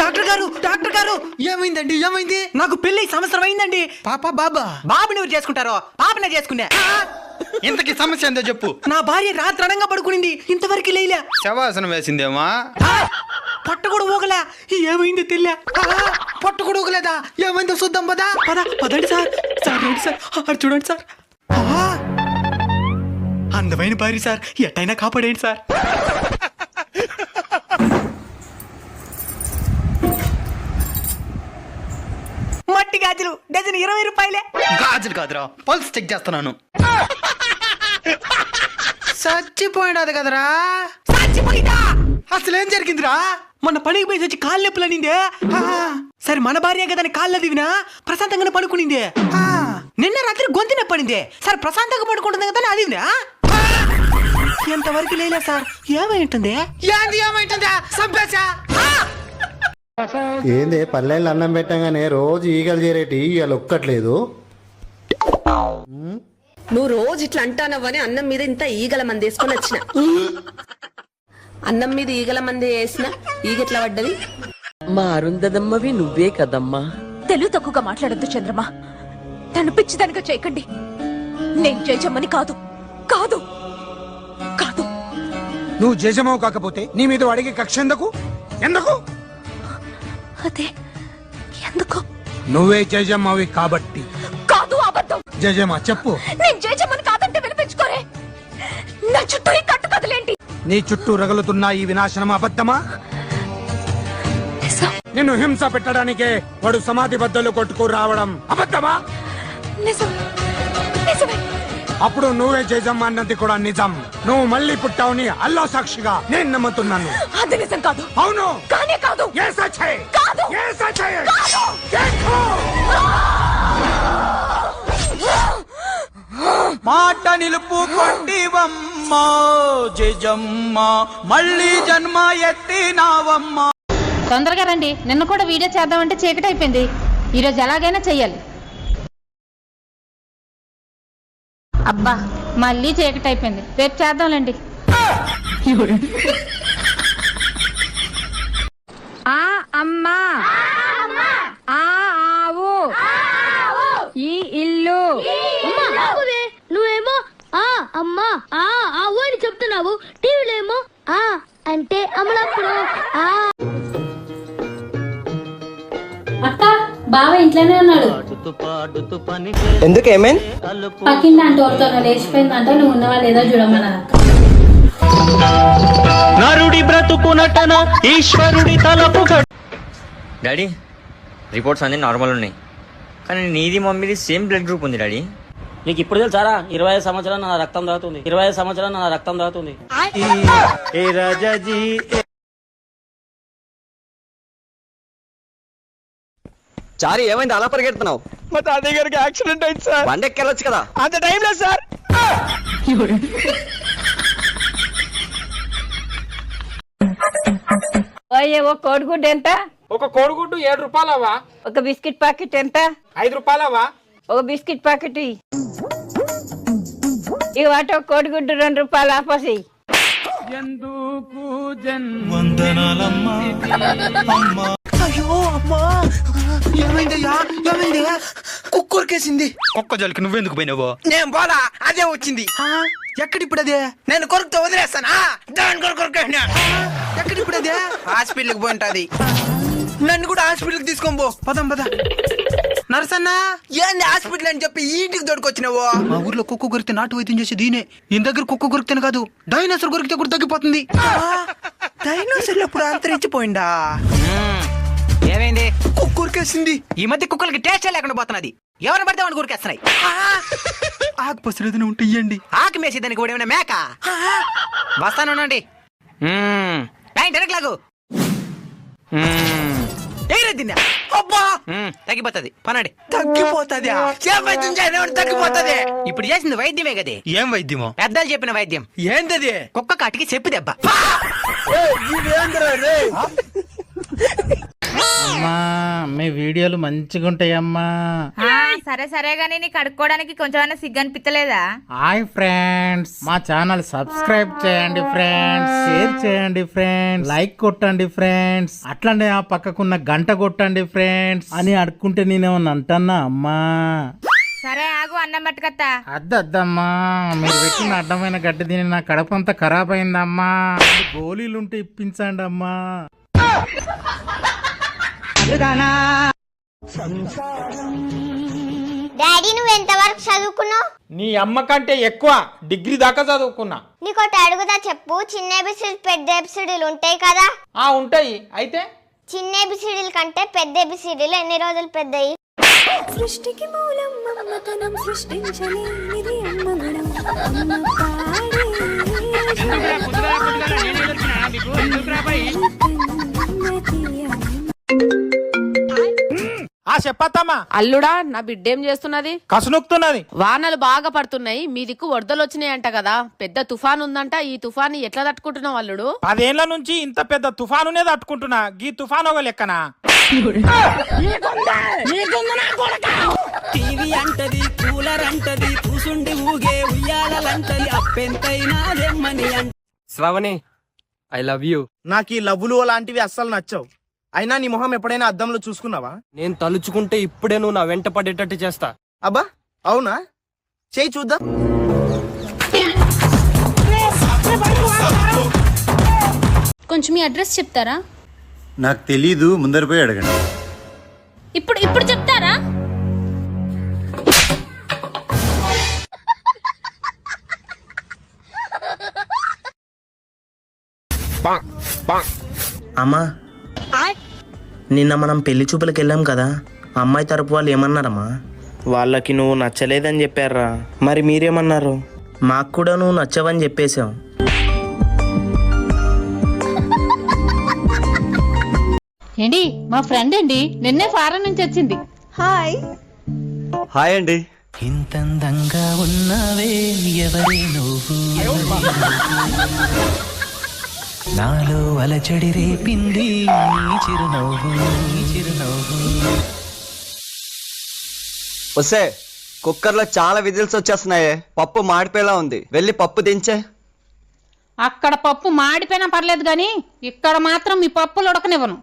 Doctor గారు doctor గారు! ఏమైందండి ఏమైంది? నాకు పెళ్ళి సంవత్సరం అయిందండి. పాప బాబా? బాబుని ఎవరు చేసుకుంటారో పాపనే చేసుకునే. ఇంతకి సమస్య ఏందో చెప్పు. నా భార్య రాత్రి అడంగా పడుకునింది. ఇంతవరకు లేలే శవాసనం వేసిందేమా? పట్ట కూడా ఊగలే. ఏమైంది తెల్లే పట్టు కూడా ఊగలేదా? ఏమైందో చూద్దాం పదా. పద పదండి సార్. సార్ రండి సార్. అటు చూడండి సార్! అందమైన భార్య సార్. ఎట్టయినా కాపాడేయండి సార్. గాజులు డజన్ ఇరవై రూపాయలే. గాజులు కాదురా పల్స్ చెక్ చేస్తున్నాను. చచ్చిపోయినది కదరా. చచ్చిపోయిందా అసలు ఏం జరిగిందిరా? మొన్న పనికి పోయి వచ్చి కాళ్ళు నొప్పులు అనిందే. సరే మన భార్య కదని కాళ్ళు దివినా ప్రశాంతంగానే పడుకునిందే. ఆ, నిన్న రాత్రి గొంతు నొప్పి పడిందే సార్ ప్రశాంతంగా పడుకుంటుంది కదా అది ఎంతవరకు లేలే సార్ ఏమై ఉంటుంది ఏంది ఏమైంటుందా సంపేశా ఏంది పల్లెళ్ళు అన్నం పెట్టంగానే రోజు ఈగలు చేరేటి ఈగలు ఒక్కట్లేదు. నువ్వు రోజు ఇట్లా అంటానవ్వని అన్నం మీద ఇంత ఈగల మంది వేసుకొని వచ్చిన? అన్నం మీద ఈగల మంది వేసిన ఈగ ఎట్లా పడ్డది? మా అరుంధదమ్మవి నువ్వే కదమ్మా. తెలుగు తక్కువగా మాట్లాడొద్దు చంద్రమా. తను పిచ్చిదానిగా చేయకండి. నేను జయచమ్మని కాదు. కాదు. కాదు. నువ్వు జజమావు కాకపోతే నీ మీద అడిగే కక్ష ఎందుకు? ఎందుకు? అదే ఎందుకు? నువ్వే జజమావి కాబట్టి. కాదు అబద్ధం. జజమా చెప్పు. నేను జయచమ్మని కాదంటే వినిపించుకోరే. నా చుట్టూ ఈ కట్టు కదలేంటి? నీ చుట్టూ రగులుతున్న ఈ వినాశనం అబద్ధమా? నిజం. నిన్ను హింస పెట్టడానికే వాడు సమాధి బద్దలు కొట్టుకు రావడం అబద్ధమా? నిజం. అప్పుడు నువ్వే జజమ్మ అన్నది కూడా నిజం. నువ్వు మళ్ళీ పుట్టావుని అల్లా సాక్షిగా నేను నమ్ముతున్నాను. అది నిజం కాదు. అవును. కానే కాదు. ఏ సచ్చే కాదు. ఏ సచ్చే మాట నిలుపుకొంటివమ్మ జజమ్మ మళ్ళీ జన్మ ఎత్తినావమ్మ. తొందరగా రండి. నిన్న కూడా వీడియో చేద్దామంటే చీకటి అయిపోయింది ఈరోజు ఎలాగైనా చెయ్యాలి. అబ్బా మళ్ళీ చీకటి అయిపోయింది. రేపు చేద్దాంలేండి. ఆ అమ్మా. ఆ ఆవు. ఈ ఇల్లు. నువ్వేమో ఆ అమ్మా ఆ ఆవు అని చెప్తున్నావు. టీవీలో ఏమో ఆ అంటే అమలప్పుడు ఆ. అక్క బావ ఇంట్లోనే ఉన్నాడు. ఎందుకు ఏమైంది పక్కింటి అంటే లేచిపోయిందంటే నువ్వు ఉన్నవా లేదో చూడమన్నా నరుడి బ్రతుకు నటన ఈశ్వరుడి తలపు డాడీ రిపోర్ట్స్ అన్ని నార్మల్ ఉన్నాయి. కానీ నీది మమ్మీది సేమ్ బ్లడ్ గ్రూప్ ఉంది డాడీ నీకు ఇప్పుడు తెలుసారా ఇరవై ఐదు సంవత్సరాలు నా రక్తం దాగుతుంది. ఇరవై ఐదు సంవత్సరాలు నా రక్తం దాగుతుంది. ఏ రాజాజీ చారి ఏమైంది? అలా పరిగెడుతున్నావు. మా తాతయ్య గారికి యాక్సిడెంట్ అయింది సార్. బండి ఎక్కెళ్ళొచ్చు కదా. అంత టైం లేదు సార్. ఓ కోడిగుడ్డు ఎంత? ఒక కోడిగుడ్డు ఏడు రూపాయలవా? ఒక బిస్కెట్ ప్యాకెట్ ఎంత? ఐదు రూపాయలవా? ఒక బిస్కెట్ ప్యాకెట్. ఇక వాటి ఒక కోడిగుడ్డు రెండు రూపాయలు ఆపసి ఎందుకు అయ్యో అమ్మా. ఏమైందయ్యా? ఏమైంది? కుక్కరికేసింది కుక్క జోలికి నువ్వెందుకు పోయినావు? నేను పోలా అదే వచ్చింది. ఎక్కడిప్పుడు అదే నేను కొరుకుతో వదిలేస్తానా? దాని కొరకు కొరుకు ఎక్కడిప్పుడు అదే హాస్పిటల్కి పోయి ఉంటది. నన్ను కూడా హాస్పిటల్కి తీసుకొని పో. పదం పద. నర్సన్నా? ఏంది హాస్పిటల్ అని చెప్పి ఇంటికి దొడుకొచ్చినావు? మా ఊర్లో కుక్క కొరికితే నాటు వైద్యం చేసేది ఈయనే ఈయన దగ్గర కుక్క కొరికితేనే కాదు డైనోసర్ కొరికితే కూడా తగ్గిపోతుంది. డైనోసర్ ఎప్పుడు అంతరించిపోయిందా? ఏమైంది? కుక్క కొరికేసింది. ఈ మధ్య కుక్కలకి టేస్ట్ లేకుండా పోతున్నది. ఎవరు పడితే వాడిని కొరికేస్తున్నాయి. ఆకు పసరేదైనా ఉంటే ఇయ్యండి. ఆకు మేసి దానికి కూడా ఏమైనా మేక? వస్తాను ఉండండి. డైరెక్ట్ లాగు. అబ్బా! తగ్గిపోతుంది. పనండి. తగ్గిపోతుంది. తగ్గిపోతుంది. ఇప్పుడు చేసింది వైద్యమే కదే. ఏం వైద్యమో? పెద్దలు చెప్పిన వైద్యం. ఏంటది కుక్క కాటికి చెప్పు దెబ్బ. వీడియోలు మంచిగా ఉంటాయమ్మా. సరే సరే గానీ నీకు కడుక్కోవడానికి కొంచెమైనా సిగ్గు అనిపించలేదా హాయ్ ఫ్రెండ్స్. మా ఛానల్ సబ్స్క్రైబ్ చేయండి ఫ్రెండ్స్. షేర్ చేయండి ఫ్రెండ్స్. లైక్ కొట్టండి ఫ్రెండ్స్. అట్లనే ఆ పక్కకున్న గంట కొట్టండి ఫ్రెండ్స్. అని అడుక్కుంటే నేనేమన్నా అంటన్నా అమ్మా? సరే ఆగు అన్నం పట్టుకత్తా. అద్దద్దమ్మా. మీరు పెట్టిన అడ్డమైన గడ్డి తిని నా కడపంతా ఖరాబ్ అయిందమ్మా గోళీలుంటే ఇప్పించండి అమ్మా డాడీ నువ్వు ఎంతవరకు చదువుకున్నావు? నీ అమ్మ కంటే ఎక్కువ డిగ్రీ దాకా చదువుకున్నా. నీకు ఒకటి అడుగుదా చెప్పు చిన్న ఎబిసిడీలు పెద్ద ఎబిసిడీలు ఉంటాయి కదా? ఆ ఉంటాయి. అయితే? చిన్న ఎబిసిడీల కంటే పెద్ద ఎబిసిడీలు ఎన్ని రోజులు పెద్దయి? సృష్టికి మూలం మమ్మతనం సృష్టించలేనిది అమ్మ గుణం. అమ్మ ఆ చెప్పత్తమ్మా. అల్లుడా నా బిడ్డేం చేస్తున్నది? కసునుక్తున్నది. వానలు బాగా పడుతున్నాయి మీ దిక్కు వరదలు వచ్చినాయంట కదా. పెద్ద తుఫాన్ ఉందంట ఈ తుఫాన్ ఎట్లా తట్టుకుంటున్నావు అల్లుడు? పదేళ్ళ నుంచి ఇంత పెద్ద తుఫానునే తట్టుకుంటున్నా. గీ తుఫాన్ ఒక లెక్కనా? టీవీ అంటది కూలర్ అంటది కూసుండి ఊగే ఉయ్యాలంటది అప్పెంతైనా రెమ్మని అంట. శ్రవణి ఐ లవ్ యూ నాకు ఈ లవ్వులు లాంటివి అస్సలు నచ్చవు. అయినా నీ మొహం ఎప్పుడైనా అద్దంలో చూసుకున్నావా? నేను తలుచుకుంటే ఇప్పుడే నువ్వు నా వెంట పడేటట్టు చేస్తా. అబ్బా అవునా? చేయి చూద్దాం. కొంచెం మీ అడ్రస్ చెప్తారా? నాకు తెలీదు ముందర పోయి అడగండి. ఇప్పుడు ఇప్పుడు చెప్తారా? అమ్మా నిన్న మనం పెళ్ళి చూపులకు వెళ్ళాం కదా అమ్మాయి తరపు వాళ్ళు ఏమన్నారమ్మా? వాళ్ళకి నువ్వు నచ్చలేదని చెప్పారా? మరి మీరేమన్నారు? మాకు కూడా నువ్వు నచ్చవని చెప్పేశావు. ఏంటి మా ఫ్రెండ్ అండి నిన్నే ఫారెన్ నుంచి వచ్చింది. హాయ్. హాయ్ అండి. ఇంతందంగా ఉన్నావే ఎవరే నువ్వు? నాలో అలచడి రేపింది నీ చిరునవ్వు నీ చిరునవ్వు. వస్తే కుక్కర్లో చాలా విజిల్స్ వచ్చేస్తున్నాయే. పప్పు మాడిపోయేలా ఉంది. వెళ్ళి పప్పు దించే. అక్కడ పప్పు మాడిపోయినా పర్లేదు కానీ ఇక్కడ మాత్రం మీ పప్పులు ఉడకనివ్వను.